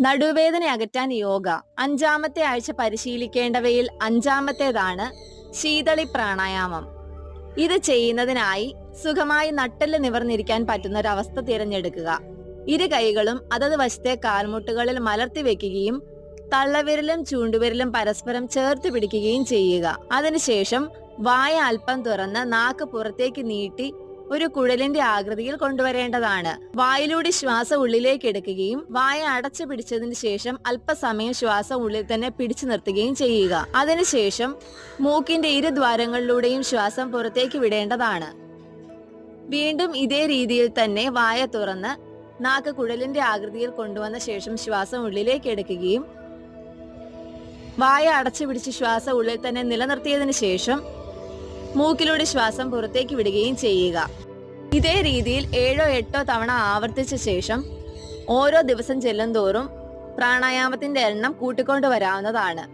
നടുവേദന അകറ്റാൻ യോഗ. അഞ്ചാമത്തെ ആഴ്ച പരിശീലിക്കേണ്ടവയിൽ അഞ്ചാമത്തേതാണ് ശീതളി പ്രാണായാമം. ഇത് ചെയ്യുന്നതിനായി സുഖമായി നട്ടൽ നിവർന്നിരിക്കാൻ പറ്റുന്ന ഒരു അവസ്ഥ തിരഞ്ഞെടുക്കുക. ഇരു കൈകളും അതത് വശത്തെ കാൽമുട്ടുകളിൽ മലർത്തി വെക്കുകയും തള്ളവിരലും ചൂണ്ടുവിരലും പരസ്പരം ചേർത്ത് പിടിക്കുകയും ചെയ്യുക. അതിനുശേഷം വായ അല്പം തുറന്ന് നാക്ക് പുറത്തേക്ക് നീട്ടി ഒരു കുഴലിന്റെ ആകൃതിയിൽ കൊണ്ടുവരേണ്ടതാണ്. വായിലൂടെ ശ്വാസം ഉള്ളിലേക്ക് എടുക്കുകയും വായ അടച്ചു പിടിച്ചതിന് ശേഷം അല്പസമയം ശ്വാസം ഉള്ളിൽ തന്നെ പിടിച്ചു നിർത്തുകയും ചെയ്യുക. അതിനുശേഷം മൂക്കിന്റെ ഇരുദ്വാരങ്ങളിലൂടെയും ശ്വാസം പുറത്തേക്ക് വിടേണ്ടതാണ്. വീണ്ടും ഇതേ രീതിയിൽ തന്നെ വായ തുറന്ന് നാക്ക് കുഴലിന്റെ ആകൃതിയിൽ കൊണ്ടുവന്ന ശേഷം ശ്വാസം ഉള്ളിലേക്ക് എടുക്കുകയും വായ അടച്ചു പിടിച്ച് ശ്വാസം ഉള്ളിൽ തന്നെ നിലനിർത്തിയതിനു ശേഷം മൂക്കിലൂടെ ശ്വാസം പുറത്തേക്ക് വിടുകയും ചെയ്യുക. ഇതേ രീതിയിൽ ഏഴോ എട്ടോ തവണ ആവർത്തിച്ച ശേഷം ഓരോ ദിവസം ചെല്ലുന്തോറും പ്രാണായാമത്തിന്റെ എണ്ണം കൂട്ടിക്കൊണ്ടു വരാവുന്നതാണ്